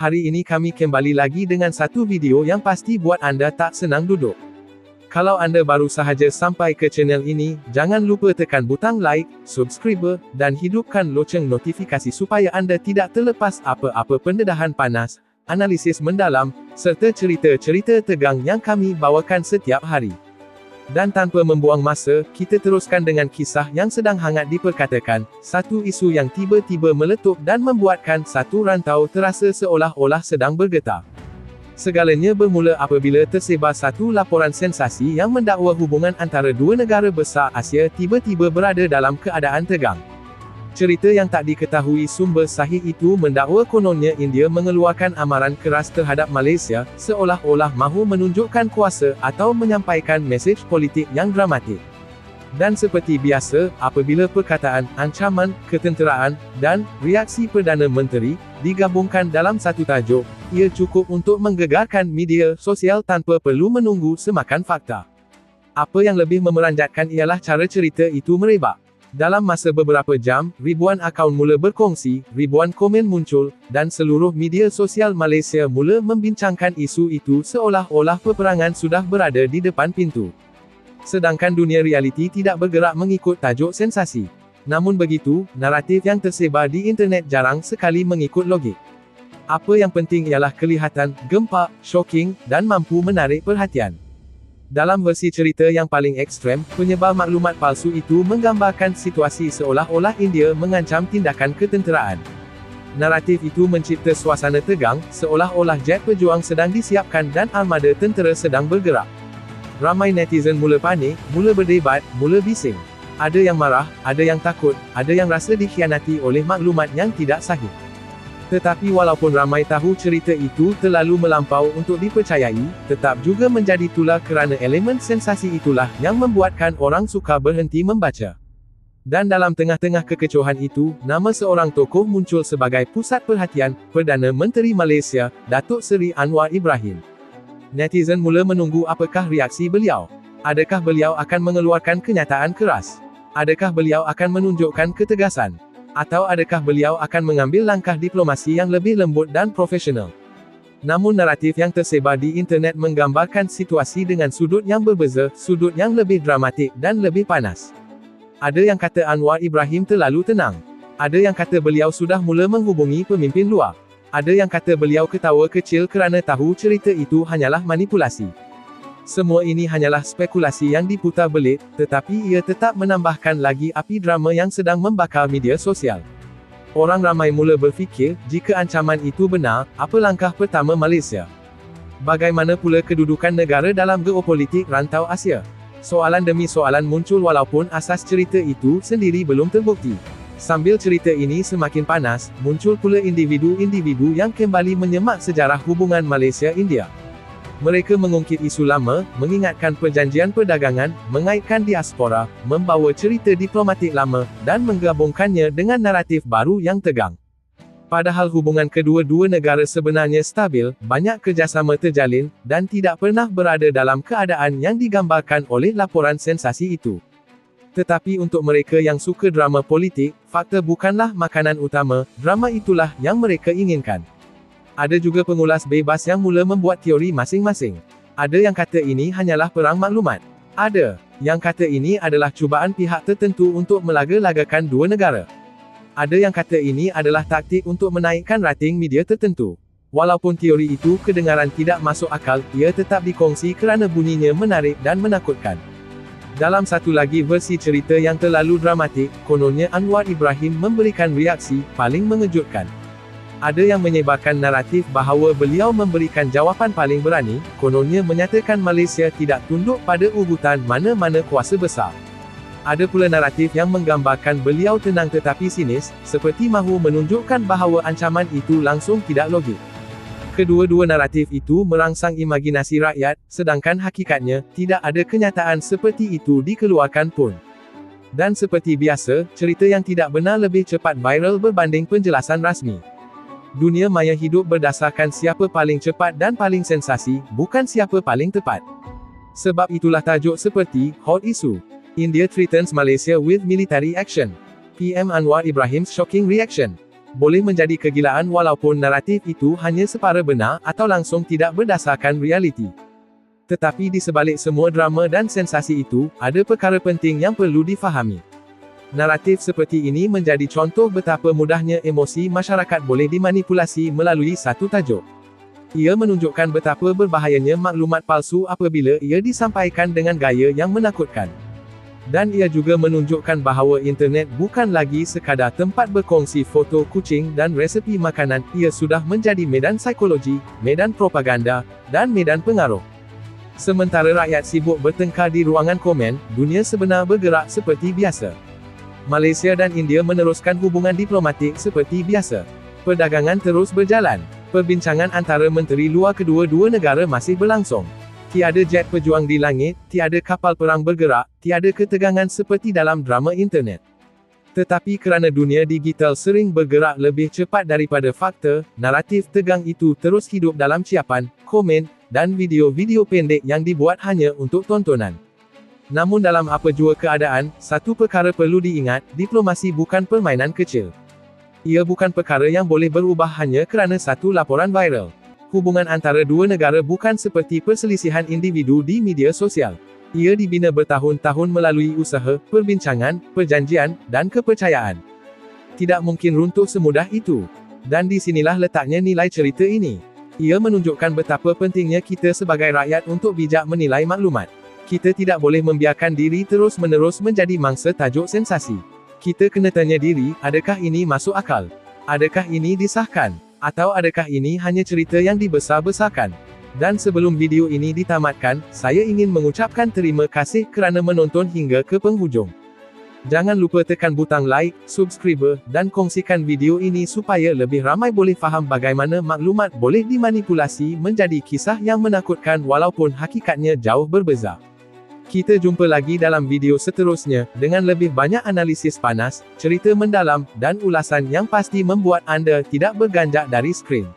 Hari ini kami kembali lagi dengan satu video yang pasti buat anda tak senang duduk. Kalau anda baru sahaja sampai ke channel ini, jangan lupa tekan butang like, subscribe, dan hidupkan loceng notifikasi supaya anda tidak terlepas apa-apa pendedahan panas, analisis mendalam, serta cerita-cerita tegang yang kami bawakan setiap hari. Dan tanpa membuang masa, kita teruskan dengan kisah yang sedang hangat diperkatakan, satu isu yang tiba-tiba meletup dan membuatkan satu rantau terasa seolah-olah sedang bergetar. Segalanya bermula apabila tersebar satu laporan sensasi yang mendakwa hubungan antara dua negara besar Asia tiba-tiba berada dalam keadaan tegang. Cerita yang tak diketahui sumber sahih itu mendakwa kononnya India mengeluarkan amaran keras terhadap Malaysia, seolah-olah mahu menunjukkan kuasa atau menyampaikan mesej politik yang dramatik. Dan seperti biasa, apabila perkataan, ancaman, ketenteraan, dan reaksi Perdana Menteri digabungkan dalam satu tajuk, ia cukup untuk menggegarkan media sosial tanpa perlu menunggu semakan fakta. Apa yang lebih memeranjatkan ialah cara cerita itu merebak. Dalam masa beberapa jam, ribuan akaun mula berkongsi, ribuan komen muncul, dan seluruh media sosial Malaysia mula membincangkan isu itu seolah-olah peperangan sudah berada di depan pintu. Sedangkan dunia realiti tidak bergerak mengikut tajuk sensasi. Namun begitu, naratif yang tersebar di internet jarang sekali mengikut logik. Apa yang penting ialah kelihatan, gempak, shocking, dan mampu menarik perhatian. Dalam versi cerita yang paling ekstrem, penyebar maklumat palsu itu menggambarkan situasi seolah-olah India mengancam tindakan ketenteraan. Naratif itu mencipta suasana tegang, seolah-olah jet pejuang sedang disiapkan dan armada tentera sedang bergerak. Ramai netizen mula panik, mula berdebat, mula bising. Ada yang marah, ada yang takut, ada yang rasa dikhianati oleh maklumat yang tidak sahih. Tetapi walaupun ramai tahu cerita itu terlalu melampau untuk dipercayai, tetap juga menjadi tular kerana elemen sensasi itulah yang membuatkan orang suka berhenti membaca. Dan dalam tengah-tengah kekecohan itu, nama seorang tokoh muncul sebagai pusat perhatian, Perdana Menteri Malaysia, Datuk Seri Anwar Ibrahim. Netizen mula menunggu apakah reaksi beliau. Adakah beliau akan mengeluarkan kenyataan keras? Adakah beliau akan menunjukkan ketegasan? Atau adakah beliau akan mengambil langkah diplomasi yang lebih lembut dan profesional? Namun naratif yang tersebar di internet menggambarkan situasi dengan sudut yang berbeza, sudut yang lebih dramatik dan lebih panas. Ada yang kata Anwar Ibrahim terlalu tenang. Ada yang kata beliau sudah mula menghubungi pemimpin luar. Ada yang kata beliau ketawa kecil kerana tahu cerita itu hanyalah manipulasi. Semua ini hanyalah spekulasi yang diputar belit, tetapi ia tetap menambahkan lagi api drama yang sedang membakar media sosial. Orang ramai mula berfikir, jika ancaman itu benar, apa langkah pertama Malaysia? Bagaimana pula kedudukan negara dalam geopolitik rantau Asia? Soalan demi soalan muncul walaupun asas cerita itu sendiri belum terbukti. Sambil cerita ini semakin panas, muncul pula individu-individu yang kembali menyemak sejarah hubungan Malaysia-India. Mereka mengungkit isu lama, mengingatkan perjanjian perdagangan, mengaitkan diaspora, membawa cerita diplomatik lama, dan menggabungkannya dengan naratif baru yang tegang. Padahal hubungan kedua-dua negara sebenarnya stabil, banyak kerjasama terjalin, dan tidak pernah berada dalam keadaan yang digambarkan oleh laporan sensasi itu. Tetapi untuk mereka yang suka drama politik, fakta bukanlah makanan utama, drama itulah yang mereka inginkan. Ada juga pengulas bebas yang mula membuat teori masing-masing. Ada yang kata ini hanyalah perang maklumat. Ada yang kata ini adalah cubaan pihak tertentu untuk melaga-lagakan dua negara. Ada yang kata ini adalah taktik untuk menaikkan rating media tertentu. Walaupun teori itu kedengaran tidak masuk akal, ia tetap dikongsi kerana bunyinya menarik dan menakutkan. Dalam satu lagi versi cerita yang terlalu dramatik, kononnya Anwar Ibrahim memberikan reaksi paling mengejutkan. Ada yang menyebarkan naratif bahawa beliau memberikan jawapan paling berani, kononnya menyatakan Malaysia tidak tunduk pada ugutan mana-mana kuasa besar. Ada pula naratif yang menggambarkan beliau tenang tetapi sinis, seperti mahu menunjukkan bahawa ancaman itu langsung tidak logik. Kedua-dua naratif itu merangsang imajinasi rakyat, sedangkan hakikatnya, tidak ada kenyataan seperti itu dikeluarkan pun. Dan seperti biasa, cerita yang tidak benar lebih cepat viral berbanding penjelasan rasmi. Dunia maya hidup berdasarkan siapa paling cepat dan paling sensasi, bukan siapa paling tepat. Sebab itulah tajuk seperti Hot Issue. India threatens Malaysia with military action. PM Anwar Ibrahim's shocking reaction. Boleh menjadi kegilaan walaupun naratif itu hanya separa benar atau langsung tidak berdasarkan realiti. Tetapi di sebalik semua drama dan sensasi itu, ada perkara penting yang perlu difahami. Naratif seperti ini menjadi contoh betapa mudahnya emosi masyarakat boleh dimanipulasi melalui satu tajuk. Ia menunjukkan betapa berbahayanya maklumat palsu apabila ia disampaikan dengan gaya yang menakutkan. Dan ia juga menunjukkan bahawa internet bukan lagi sekadar tempat berkongsi foto kucing dan resepi makanan, ia sudah menjadi medan psikologi, medan propaganda, dan medan pengaruh. Sementara rakyat sibuk bertengkar di ruangan komen, dunia sebenar bergerak seperti biasa. Malaysia dan India meneruskan hubungan diplomatik seperti biasa. Perdagangan terus berjalan. Perbincangan antara menteri luar kedua-dua negara masih berlangsung. Tiada jet pejuang di langit, tiada kapal perang bergerak, tiada ketegangan seperti dalam drama internet. Tetapi kerana dunia digital sering bergerak lebih cepat daripada fakta, naratif tegang itu terus hidup dalam ciapan, komen, dan video-video pendek yang dibuat hanya untuk tontonan. Namun dalam apa jua keadaan, satu perkara perlu diingat, diplomasi bukan permainan kecil. Ia bukan perkara yang boleh berubah hanya kerana satu laporan viral. Hubungan antara dua negara bukan seperti perselisihan individu di media sosial. Ia dibina bertahun-tahun melalui usaha, perbincangan, perjanjian, dan kepercayaan. Tidak mungkin runtuh semudah itu. Dan di sinilah letaknya nilai cerita ini. Ia menunjukkan betapa pentingnya kita sebagai rakyat untuk bijak menilai maklumat. Kita tidak boleh membiarkan diri terus-menerus menjadi mangsa tajuk sensasi. Kita kena tanya diri, adakah ini masuk akal? Adakah ini disahkan? Atau adakah ini hanya cerita yang dibesar-besarkan? Dan sebelum video ini ditamatkan, saya ingin mengucapkan terima kasih kerana menonton hingga ke penghujung. Jangan lupa tekan butang like, subscribe, dan kongsikan video ini supaya lebih ramai boleh faham bagaimana maklumat boleh dimanipulasi menjadi kisah yang menakutkan walaupun hakikatnya jauh berbeza. Kita jumpa lagi dalam video seterusnya, dengan lebih banyak analisis panas, cerita mendalam, dan ulasan yang pasti membuat anda tidak berganjak dari skrin.